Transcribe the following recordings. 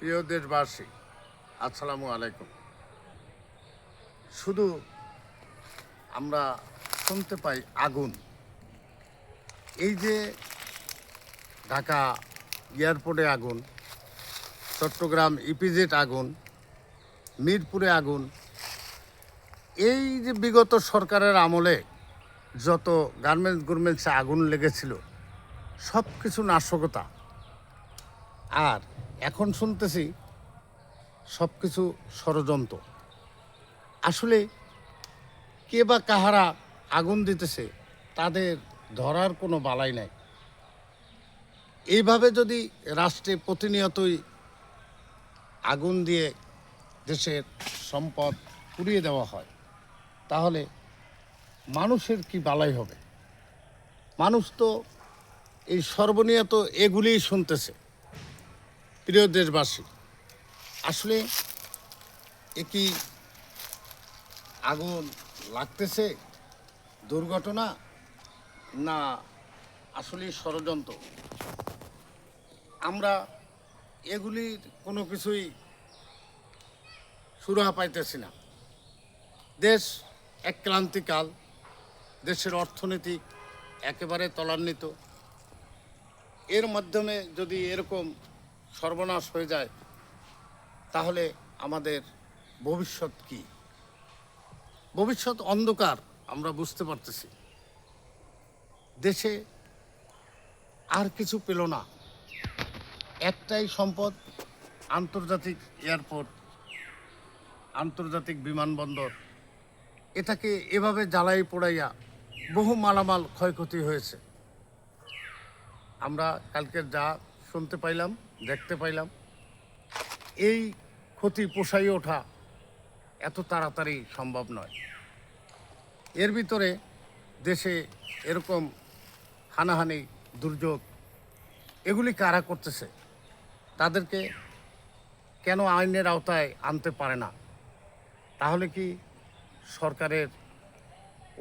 প্রিয় দেশবাসী, আসসালামু আলাইকুম। শুধু আমরা শুনতে পাই আগুন। এই যে ঢাকা এয়ারপোর্টে আগুন, চট্টগ্রাম ইপিজেড আগুন, মিরপুরে আগুন, এই যে বিগত সরকারের আমলে যত গার্মেন্টস গার্মেন্টসে আগুন লেগেছিল সব কিছু নাশকতা। আর এখন শুনতেছি সব কিছু ষড়যন্ত্র। আসলে কে বা কাহারা আগুন দিতেছে, তাদের ধরার কোনো বালাই নাই। এইভাবে যদি রাষ্ট্রে প্রতিনিয়তই আগুন দিয়ে দেশের সম্পদ পুড়িয়ে দেওয়া হয়, তাহলে মানুষের কি বালাই হবে? মানুষ তো এই সর্বনিয়ত এগুলিই শুনতেছে। প্রিয় দেশবাসী, আসলে এ কি আগুন লাগতেছে, দুর্ঘটনা, না আসলে ষড়যন্ত্র? আমরা এগুলির কোনো কিছুই সুরাহা পাইতেছি না। দেশ এক ক্রান্তিকাল দেশের অর্থনীতি একেবারে তলান্বিত। এর মাধ্যমে যদি এরকম সর্বনাশ হয়ে যায়, তাহলে আমাদের ভবিষ্যৎ কি? ভবিষ্যৎ অন্ধকার, আমরা বুঝতে পারতেছি। দেশে আর কিছু পেল না। একটাই সম্পদ, আন্তর্জাতিক এয়ারপোর্ট, আন্তর্জাতিক বিমানবন্দর। এটাকে এভাবে জ্বালাই পোড়াইয়া বহু মালামাল ক্ষয়ক্ষতি হয়েছে। আমরা কালকে যা শুনতে পাইলাম দেখতে পাইলাম। এই ক্ষতি পোষাই ওঠা এত তাড়াতাড়ি সম্ভব নয়। এর ভিতরে দেশে এরকম হানাহানি, দুর্যোগ, এগুলি কারা করতেছে, তাদেরকে কেন আইনের আওতায় আনতে পারে না? তাহলে কি সরকারের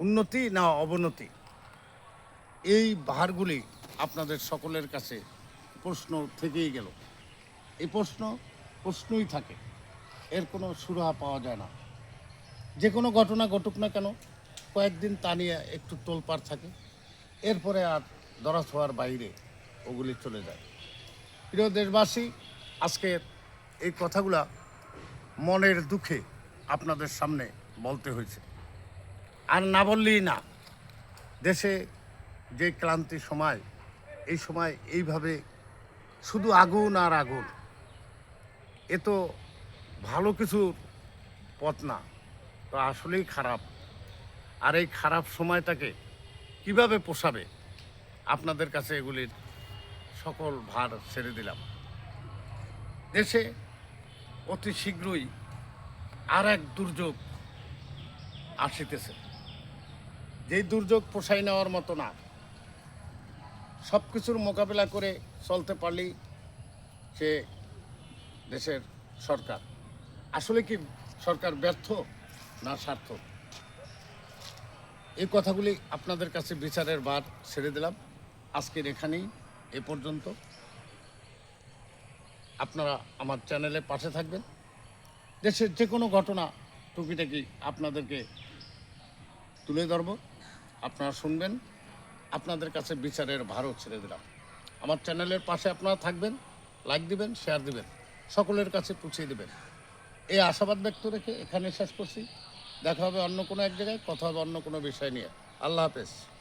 উন্নতি না অবনতি? এই ভারগুলি আপনাদের সকলের কাছে প্রশ্ন থেকেই গেল। এই প্রশ্ন, প্রশ্নই থাকে। এর কোনো সুরাহা পাওয়া যায় না। যে কোনো ঘটনা ঘটুক না কেন, কয়েকদিন তা নিয়ে একটু তোলপাড় থাকে। এরপরে আর দরা ছোঁয়ার বাইরে ওগুলি চলে যায়। প্রিয় দেশবাসী আজকের এই কথাগুলা মনের দুঃখে আপনাদের সামনে বলতে হয়েছে। আর না বললেই না, দেশে যে ক্লান্তি সময়, এই সময় এইভাবে শুধু আগুন আর আগুন। এ তো ভালো কিছুর পথ না, তো আসলেই খারাপ। আর এই খারাপ সময়টাকে কীভাবে পোষাবে? আপনাদের কাছে এগুলির সকল ভার ছেড়ে দিলাম। দেশে অতি শীঘ্রই আর এক দুর্যোগ আসিতেছে। যেই দুর্যোগ পোষাই নেওয়ার মতো না সব কিছুর মোকাবেলা করে চলতে পারলেই সে দেশের সরকার। আসলে কি সরকার ব্যর্থ না স্বার্থ এই কথাগুলি আপনাদের কাছে বিচারের বার ছেড়ে দিলাম। আজকের এখানেই এ পর্যন্ত। আপনারা আমার চ্যানেলে পাশে থাকবেন। দেশের যে কোনো ঘটনা টুকিটাকি আপনাদেরকে তুলে ধরব। আপনারা শুনবেন। আপনাদের কাছে বিচারের ভারও ছেড়ে দিলাম। আমার চ্যানেলের পাশে আপনারা থাকবেন, লাইক দিবেন, শেয়ার দিবেন, সকলের কাছে পুছিয়ে দেবেন। এই আশাবাদ ব্যক্ত রেখে এখানে শেষ করছি। দেখা হবে অন্য কোনো এক জায়গায়, কথা হবে অন্য কোনো বিষয় নিয়ে। আল্লাহ হাফেজ।